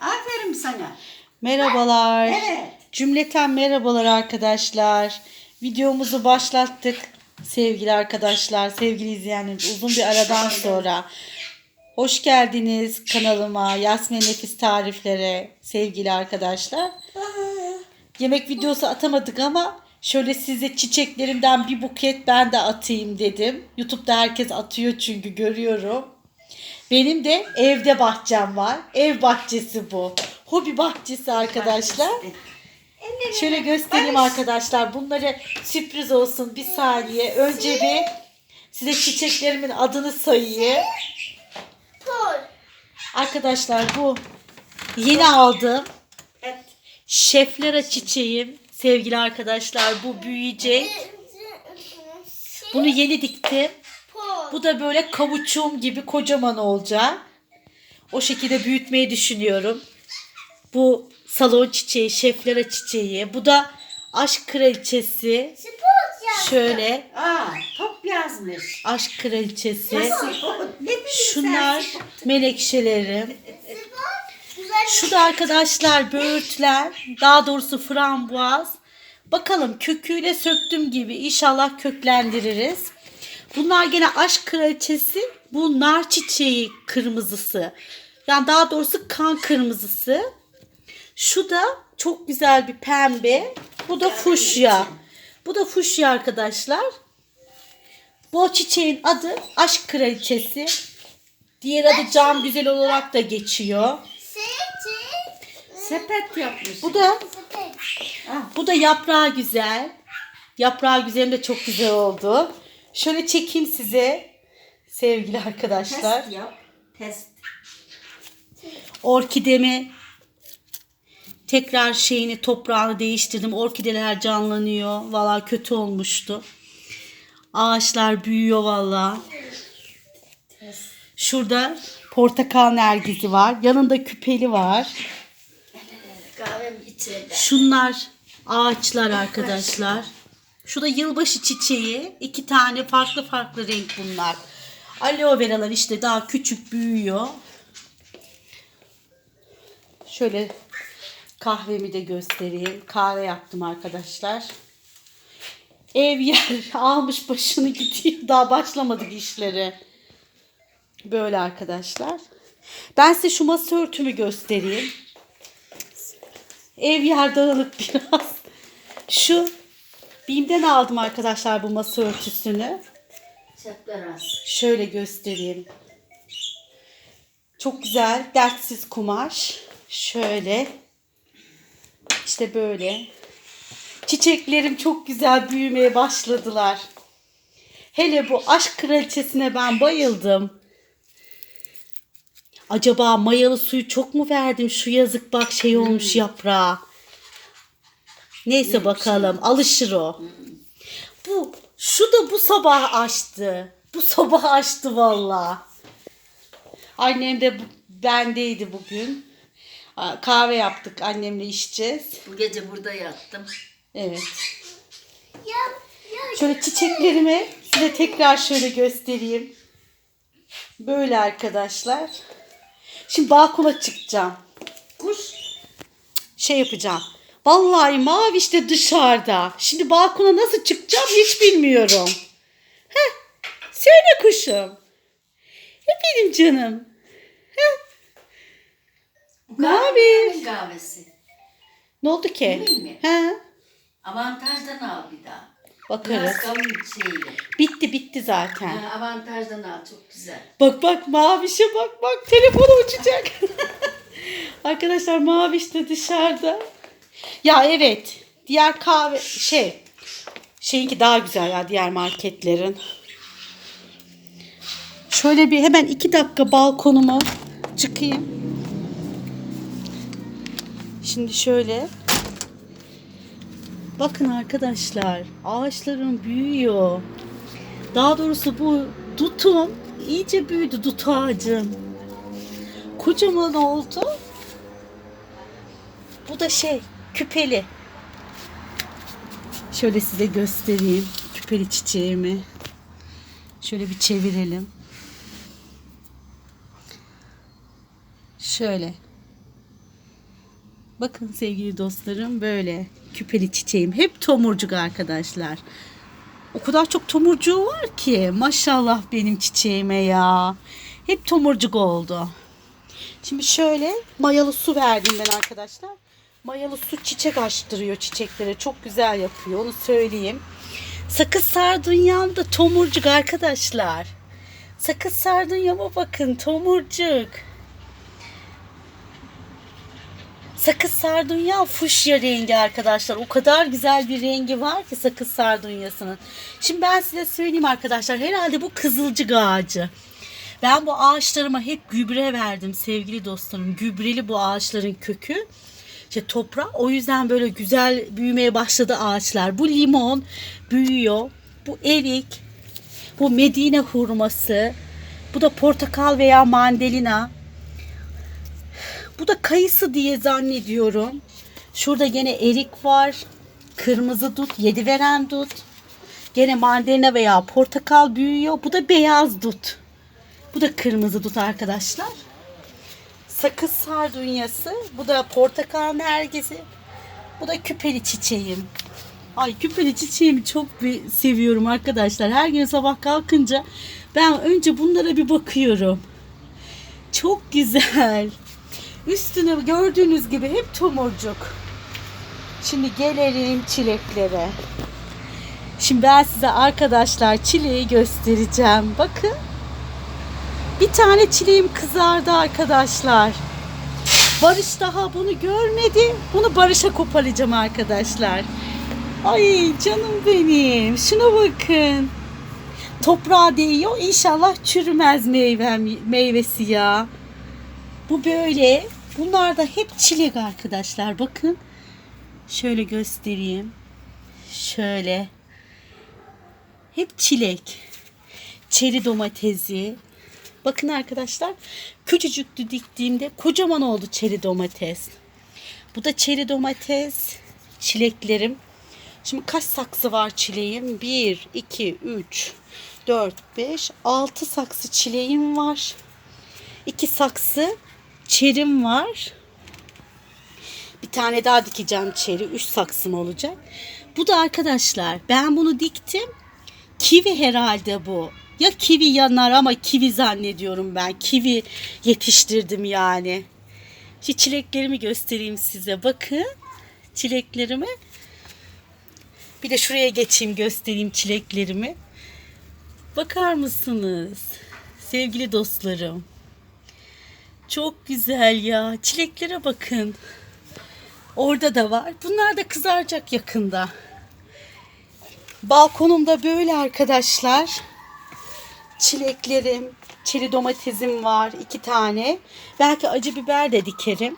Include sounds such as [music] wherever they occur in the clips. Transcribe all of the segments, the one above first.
Aferin sana. Merhabalar. Evet. Cümleten merhabalar arkadaşlar. Videomuzu başlattık sevgili arkadaşlar, sevgili izleyenlerimiz. Uzun bir aradan sonra. Hoş geldiniz kanalıma Yasmin Nefis Tariflere sevgili arkadaşlar. Yemek videosu atamadık ama şöyle size çiçeklerimden bir buket ben de atayım dedim. YouTube'da herkes atıyor çünkü görüyorum. Benim de evde bahçem var. Ev bahçesi bu. Hobi bahçesi arkadaşlar. Şöyle göstereyim arkadaşlar. Bunları sürpriz olsun bir saniye. Önce bir size çiçeklerimin adını sayayım. Arkadaşlar bu yeni Evet. şeflera çiçeğim. Sevgili arkadaşlar bu büyüyecek. Bunu yeni diktim. Bu da böyle kavuçum gibi kocaman olacak. O şekilde büyütmeyi düşünüyorum. Bu salon çiçeği, şeflera çiçeği. Bu da aşk kraliçesi. Şöyle Aa, top yazmış. aşk kraliçesi. ne Şunlar menekşelerim. Şu da arkadaşlar böğürtler. Daha doğrusu frambuaz. Bakalım köküyle söktüm gibi. İnşallah köklendiririz. Bunlar gene aşk kraliçesi. Bu nar çiçeği kırmızısı. Yani daha doğrusu kan kırmızısı. Şu da çok güzel bir pembe. Bu da fuşya. Bu da fuşya arkadaşlar. Bu çiçeğin adı aşk kraliçesi. Diğer adı cam güzel olarak da geçiyor. Sepet yapmış. Bu da bu da yaprağı güzel. Yaprağı güzel de çok güzel oldu. Şöyle çekeyim size sevgili arkadaşlar. test yap. Test. Orkidemi tekrar şeyini toprağını değiştirdim. Orkideler canlanıyor. Valla kötü olmuştu. Ağaçlar büyüyor valla. Şurada portakal nergizi var. Yanında küpeli var. Şunlar ağaçlar arkadaşlar. Şu da yılbaşı çiçeği. İki tane farklı farklı renk bunlar. Aloe veralar işte daha küçük büyüyor. Şöyle kahvemi de göstereyim. Kahve yaptım arkadaşlar. Ev yer [laughs] almış başını gidiyor. Daha başlamadık işleri. Böyle arkadaşlar. Ben size şu masa örtümü göstereyim. Ev yer dağınık biraz. Şu BİM'den aldım arkadaşlar bu masa örtüsünü. Şöyle göstereyim. Çok güzel dertsiz kumaş. Şöyle. İşte böyle. Çiçeklerim çok güzel büyümeye başladılar. Hele bu aşk kraliçesine ben bayıldım. Acaba mayalı suyu çok mu verdim? Şu yazık bak şey olmuş yaprağı. Neyse bakalım alışır o. Bu şu da bu sabah açtı. Bu sabah açtı valla. Annem de bu- bendeydi bugün. Kahve yaptık annemle içeceğiz. Bu gece burada yattım. Evet. Şöyle çiçeklerimi size tekrar şöyle göstereyim. Böyle arkadaşlar. Şimdi balkona çıkacağım. Kuş. Şey yapacağım. Vallahi mavi işte dışarıda. Şimdi balkona nasıl çıkacağım hiç bilmiyorum. Heh. Söyle kuşum. Hep benim canım. Heh. Mavi. Kahvenin kahvesi. Ne oldu ki? Emin mi? He. Avantajdan al bir daha. Bakarız. Biraz kavun şeyle. Bitti bitti zaten. Ha, avantajdan al çok güzel. Bak bak mavişe bak bak telefonu uçacak. [laughs] Arkadaşlar maviş de dışarıda. Ya evet diğer kahve şey şeyinki daha güzel ya diğer marketlerin. Şöyle bir hemen iki dakika balkonuma çıkayım. Şimdi şöyle. Bakın arkadaşlar ağaçlarım büyüyor. Daha doğrusu bu dutum iyice büyüdü dut ağacım. Kocaman oldu. Bu da şey küpeli. Şöyle size göstereyim küpeli çiçeğimi. Şöyle bir çevirelim. Şöyle. Bakın sevgili dostlarım böyle küpeli çiçeğim. Hep tomurcuk arkadaşlar. O kadar çok tomurcuğu var ki maşallah benim çiçeğime ya. Hep tomurcuk oldu. Şimdi şöyle mayalı su verdim ben arkadaşlar. Mayalı su çiçek açtırıyor çiçeklere. Çok güzel yapıyor onu söyleyeyim. Sakız sardunyam da tomurcuk arkadaşlar. Sakız sardunyama bakın tomurcuk. Sakız sardunya fuşya rengi arkadaşlar. O kadar güzel bir rengi var ki sakız sardunyasının. Şimdi ben size söyleyeyim arkadaşlar. Herhalde bu kızılcık ağacı. Ben bu ağaçlarıma hep gübre verdim sevgili dostlarım. Gübreli bu ağaçların kökü. İşte toprağı. O yüzden böyle güzel büyümeye başladı ağaçlar. Bu limon büyüyor. Bu erik. Bu Medine hurması. Bu da portakal veya mandalina. Bu da kayısı diye zannediyorum. Şurada gene erik var. Kırmızı dut, yedi veren dut. Gene mandalina veya portakal büyüyor. Bu da beyaz dut. Bu da kırmızı dut arkadaşlar. Sakız sardunyası. Bu da portakal nergisi. Bu da küpeli çiçeğim. Ay küpeli çiçeğimi çok bir seviyorum arkadaşlar. Her gün sabah kalkınca ben önce bunlara bir bakıyorum. Çok güzel. Üstüne gördüğünüz gibi hep tomurcuk. Şimdi gelelim çileklere. Şimdi ben size arkadaşlar çileği göstereceğim. Bakın. Bir tane çileğim kızardı arkadaşlar. Barış daha bunu görmedi. Bunu Barış'a koparacağım arkadaşlar. Ay canım benim. Şuna bakın. Toprağa değiyor. İnşallah çürümez meyvem, meyvesi ya. Bu böyle. Bunlar da hep çilek arkadaşlar. Bakın. Şöyle göstereyim. Şöyle. Hep çilek. Çeri domatesi. Bakın arkadaşlar. Küçücüktü diktiğimde kocaman oldu çeri domates. Bu da çeri domates. Çileklerim. Şimdi kaç saksı var çileğim? 1, 2, 3, 4, 5, 6 saksı çileğim var. 2 saksı çerim var. Bir tane daha dikeceğim çeri. 3 saksım olacak. Bu da arkadaşlar ben bunu diktim. Kivi herhalde bu. Ya kivi yanar ama kivi zannediyorum ben. Kivi yetiştirdim yani. Şu çileklerimi göstereyim size. Bakın çileklerimi. Bir de şuraya geçeyim göstereyim çileklerimi. Bakar mısınız? Sevgili dostlarım. Çok güzel ya. Çileklere bakın. Orada da var. Bunlar da kızaracak yakında. Balkonumda böyle arkadaşlar. Çileklerim, çeri domatesim var iki tane. Belki acı biber de dikerim.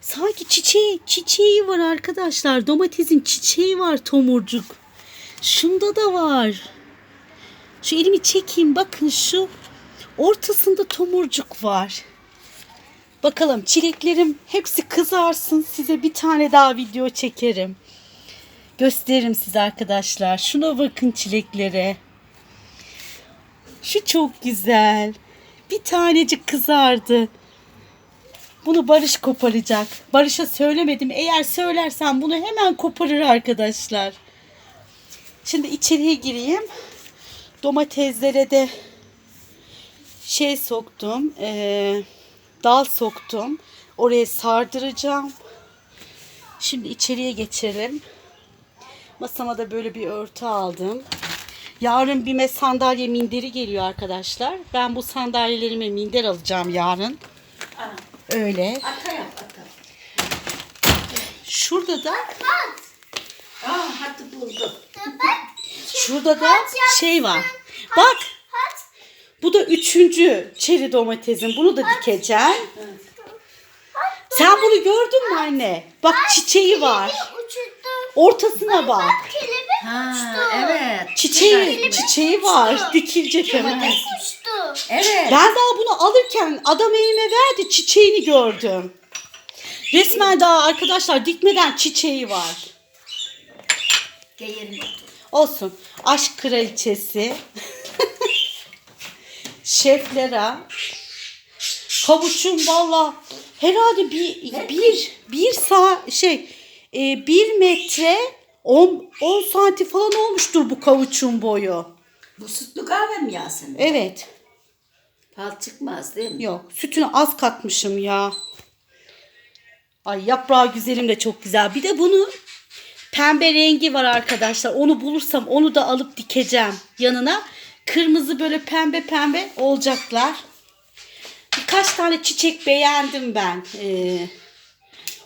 Sanki çiçeği, çiçeği var arkadaşlar. Domatesin çiçeği var tomurcuk. Şunda da var. Şu elimi çekeyim bakın şu ortasında tomurcuk var. Bakalım çileklerim hepsi kızarsın. Size bir tane daha video çekerim. Gösteririm size arkadaşlar. Şuna bakın çileklere. Şu çok güzel. Bir tanecik kızardı. Bunu Barış koparacak. Barış'a söylemedim. Eğer söylersem bunu hemen koparır arkadaşlar. Şimdi içeriye gireyim. Domateslere de şey soktum. eee, dal soktum. Oraya sardıracağım. Şimdi içeriye geçelim. Masama da böyle bir örtü aldım. Yarın bime sandalye minderi geliyor arkadaşlar. Ben bu sandalyelerime minder alacağım yarın. Aa, Öyle. ata yap ata. Şurada da Aa hadi buldum. şurada da şey var. Bak. Bu da üçüncü çeri domatesin. Bunu da dikeceğim. Sen bunu gördün mü anne? Bak çiçeği var. Uçurdu. Ortasına bak. Kelebek Ha uçtu. evet. Çiçeği, çiçeği var. Dikilecek hemen. Kelebek uçtu. Evet. Ben daha bunu alırken adam elime verdi çiçeğini gördüm. Resmen daha arkadaşlar dikmeden çiçeği var. Olsun. Aşk kraliçesi. [laughs] Şeflera. Kavuçum valla Herhalde bir, bir, bir saat şey e, bir metre 10, 10 santim falan olmuştur bu kavuçun boyu. Bu sütlü kahve mi Yasemin? Evet. Fal çıkmaz değil mi? Yok sütünü az katmışım ya. Ay yaprağı güzelim de çok güzel. Bir de bunun pembe rengi var arkadaşlar. Onu bulursam onu da alıp dikeceğim yanına. Kırmızı böyle pembe pembe olacaklar. Birkaç tane çiçek beğendim ben. Ee,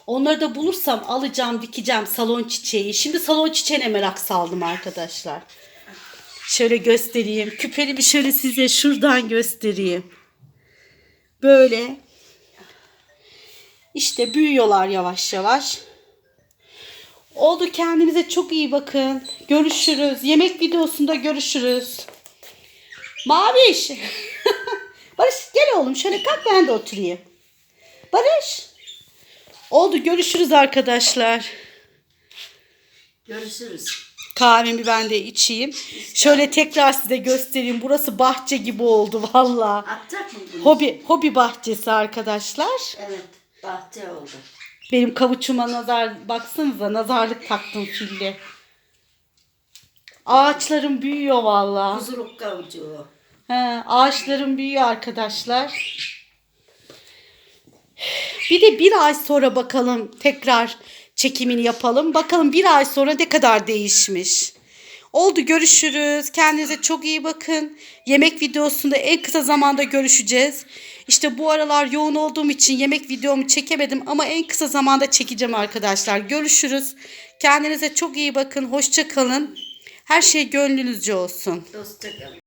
onları da bulursam alacağım dikeceğim salon çiçeği. Şimdi salon çiçeğine merak saldım arkadaşlar. Şöyle göstereyim. Küpelimi şöyle size şuradan göstereyim. Böyle. İşte büyüyorlar yavaş yavaş. Oldu kendinize çok iyi bakın. Görüşürüz. Yemek videosunda görüşürüz. Maviş. [laughs] Barış gel oğlum şöyle kalk ben de oturayım. Barış. Oldu görüşürüz arkadaşlar. Görüşürüz. Kahvemi ben de içeyim. Şöyle tekrar size göstereyim. Burası bahçe gibi oldu valla. Atacak mı bunu? Hobi hobi bahçesi arkadaşlar. Evet. Bahçe oldu. Benim kavuçuma nazar baksanıza nazarlık taktım filli. Ağaçlarım büyüyor valla. Huzurluk kavucu. He, ağaçlarım büyüyor arkadaşlar. Bir de bir ay sonra bakalım tekrar çekimini yapalım. Bakalım bir ay sonra ne kadar değişmiş. Oldu görüşürüz. Kendinize çok iyi bakın. Yemek videosunda en kısa zamanda görüşeceğiz. İşte bu aralar yoğun olduğum için yemek videomu çekemedim ama en kısa zamanda çekeceğim arkadaşlar. Görüşürüz. Kendinize çok iyi bakın. Hoşça kalın. Her şey gönlünüzce olsun. Hoşçakalın.